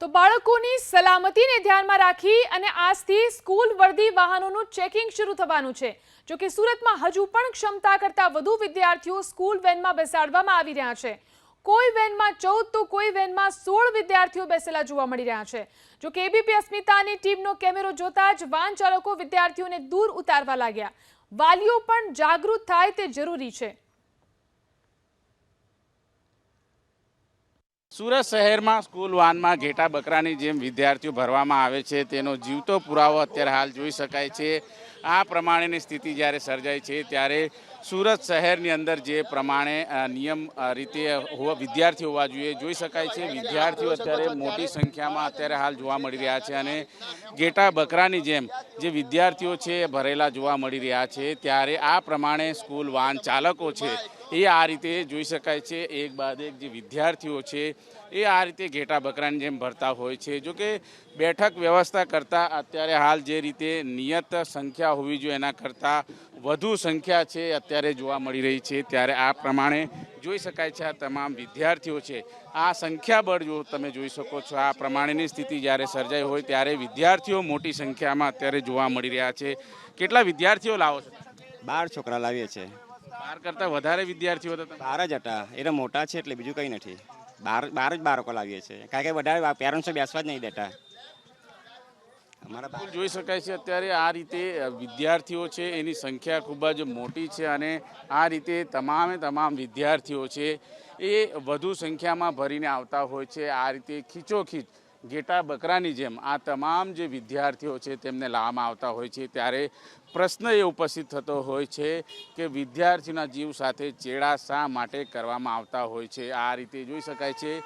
તો બાળકોની સલામતીને ધ્યાનમાં રાખી અને આજથી સ્કૂલ વર્દી વાહનોનું ચેકિંગ શરૂ થવાનું છે. જો કે સુરતમાં હજુ પણ ક્ષમતા કરતાં વધુ વિદ્યાર્થીઓ સ્કૂલ વેનમાં બેસાડવામાં આવી રહ્યા છે. કોઈ વેનમાં ચૌદ તો કોઈ વેનમાં સોળ વિદ્યાર્થીઓ બેસેલા જોવા મળી રહ્યા છે. જો કે એબીપી અસ્મિતાની ટીમનો કેમેરો જોતા જ વાહન ચાલકો વિદ્યાર્થીઓને દૂર ઉતારવા લાગ્યા. વાલીઓ પણ જાગૃત થાય તે જરૂરી છે. સુરત શહેરમાં સ્કૂલ વાનમાં ઘેટા બકરાની જેમ વિદ્યાર્થીઓ ભરવામાં આવે છે. તેનો જીવતો પુરાવો અત્યારે હાલ જોઈ શકાય છે. આ પ્રમાણેની સ્થિતિ જ્યારે સર્જાય છે ત્યારે સુરત શહેરની અંદર જે પ્રમાણે નિયમ રીતે વિદ્યાર્થીઓ હોવા જોઈએ જોઈ શકાય છે. વિદ્યાર્થીઓ અત્યારે મોટી સંખ્યામાં અત્યારે હાલ જોવા મળી રહ્યા છે અને ઘેટા બકરાની જેમ જે વિદ્યાર્થીઓ છે ભરેલા જોવા મળી રહ્યા છે. ત્યારે આ પ્રમાણે સ્કૂલ વાન ચાલકો છે એ આ રીતે જોઈ શકાય છે, એક બાદ એક જે વિદ્યાર્થીઓ છે, એ આ રીતે ઘેટા બકરાની જેમ ભરતા હોય છે. જો કે બેઠક વ્યવસ્થા કરતાં અત્યારે હાલ જે રીતે નિયત સંખ્યા હોવી જોઈએ, એના કરતાં વધુ સંખ્યા છે અત્યારે જોવા મળી રહી છે. ત્યારે આ પ્રમાણે જોઈ શકાય છે આ તમામ વિદ્યાર્થીઓ છે. આ સંખ્યાબળ જો તમે જોઈ શકો છો, આ પ્રમાણેની સ્થિતિ જ્યારે સર્જાઈ હોય ત્યારે વિદ્યાર્થીઓ મોટી સંખ્યામાં અત્યારે જોવા મળી રહ્યા છે. કેટલા વિદ્યાર્થીઓ લાવો છો? બાર છોકરા લાવીએ છીએ. બાર કરતાં વધારે વિદ્યાર્થીઓ તો બાર જ હતા. એટલે મોટા છે એટલે બીજું કંઈ નથી. બાર બાર જ બાળકો લાવીએ છીએ. કારણ કે બધા પેરેન્ટ્સો બેસવા જ નહીં દેતા. અમારા જોઈ શકાય છે અત્યારે આ રીતે વિદ્યાર્થીઓ છે એની સંખ્યા ખૂબ જ મોટી છે અને આ રીતે તમામે તમામ વિદ્યાર્થીઓ છે એ વધુ સંખ્યામાં ભરીને આવતા હોય છે. આ રીતે ખીચોખીચ ઘેટા બકરાની જેમ આ તમામ જે વિદ્યાર્થીઓ છે તેમને લાવવામાં આવતા હોય છે. ત્યારે પ્રશ્ન એ ઉપસ્થિત થતો હોય છે કે વિદ્યાર્થીના જીવ સાથે ચેડા શા માટે કરવામાં આવતા હોય છે? આ રીતે જોઈ શકાય છે.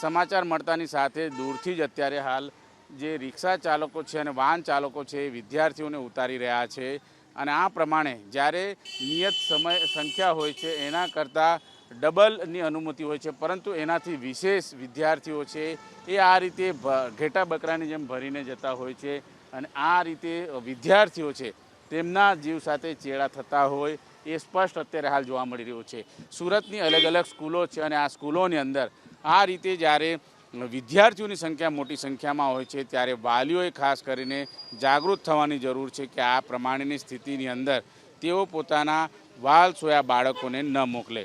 સમાચાર મળતાની સાથે દૂરથી જ અત્યારે હાલ જે રિક્ષા ચાલકો છે અને વાહન ચાલકો છે એ વિદ્યાર્થીઓને ઉતારી રહ્યા છે. અને આ પ્રમાણે જ્યારે નિયત સમય, સંખ્યા હોય છે એના કરતાં ડબલની અનુમતિ હોય છે, પરંતુ એનાથી વિશેષ વિદ્યાર્થીઓ છે, એ આ રીતે ઘેટા બકરાની જેમ ભરીને જતા હોય છે અને આ રીતે વિદ્યાર્થીઓ છે, તેમના જીવ સાથે ચેડા થતા હોય, એ સ્પષ્ટ અત્યારે હાલ જોવા મળી રહ્યું છે. સુરતની અલગ અલગ સ્કૂલો છે અને આ સ્કૂલોની અંદર આ રીતે જ્યારે વિદ્યાર્થીઓની સંખ્યા મોટી સંખ્યામાં હોય છે, ત્યારે વાલીઓએ ખાસ કરીને જાગૃત થવાની જરૂર છે કે આ પ્રમાણેની સ્થિતિની અંદર તેઓ પોતાના વાલ સોયા બાળકોને ન મોકલે.